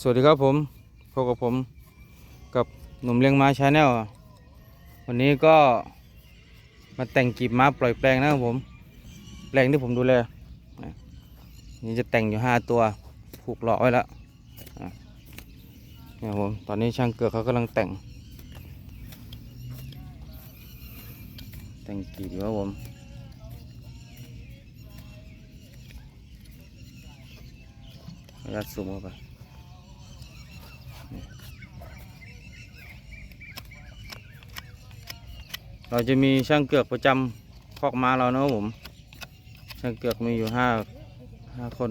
สวัสดีครับผมพบกับผมกับหนุ่มเลี้ยงม้าชาแนลวันนี้ก็มาแต่งกีบม้าปล่อยแปลงนะครับผม แปลงที่ผมดูแลนี่จะแต่งอยู่ห้าตัวผูกหลอกไว้แล้วอะเนี่ครับผมตอนนี้ช่างเกือกเขากำลังแต่ง แต่งกีบอยู่ครับผมขออนุญาตซูมเข้าไป เราจะมีช่างเกือกประจำคอกม้าเรานะครับผม ช่างเกือกมีอยู่ห้าห้าคน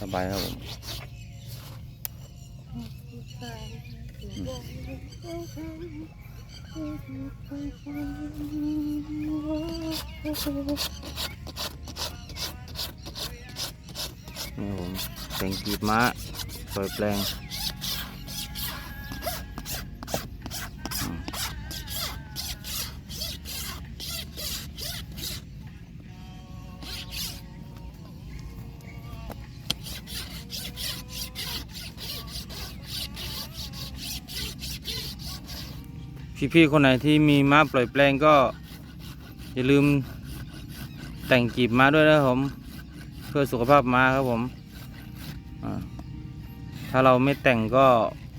สบายครับผมนี่ผมแต่งกีบม้า ปล่อยแปลงพี่ๆคนไหนที่มีม้าปล่อยแปลงก็อย่าลืมแต่งกีบม้าด้วยนะครับผม เพื่อสุขภาพม้าครับผมอ่า ถ้าเราไม่แต่งก็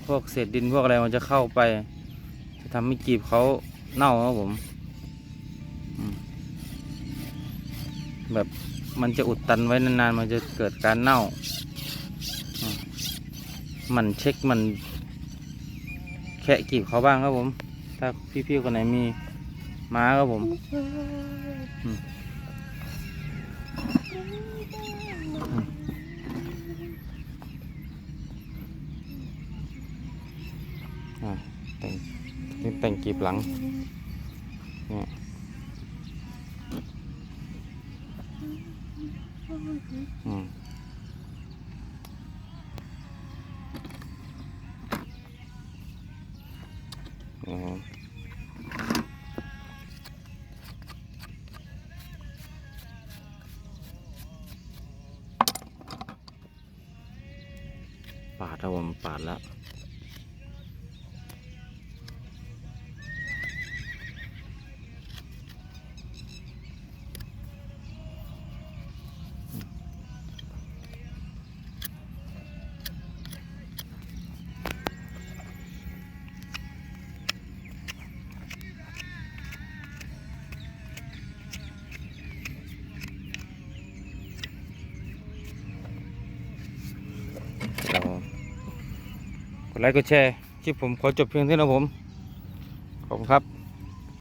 พวกเศษดินพวกอะไรมันจะเข้าไป จะทำให้กีบเขาเน่าครับผมแบบมันจะอุดตันไว้นานๆ มันจะเกิดการเน่าอ่ามันเช็คมันแคะกีบเขาบ้างครับผม ถ้าพี่ๆคนไหนมีม้าครับผม แต่งนี่แต่งกีบหลังเนี่ยอืมอ๋อปาดแล้วผมปาดแล้ว ดไลค์กดแชร์คลิปผมขอจบเพียงเท่านี้นะผม ขอบคุณครับ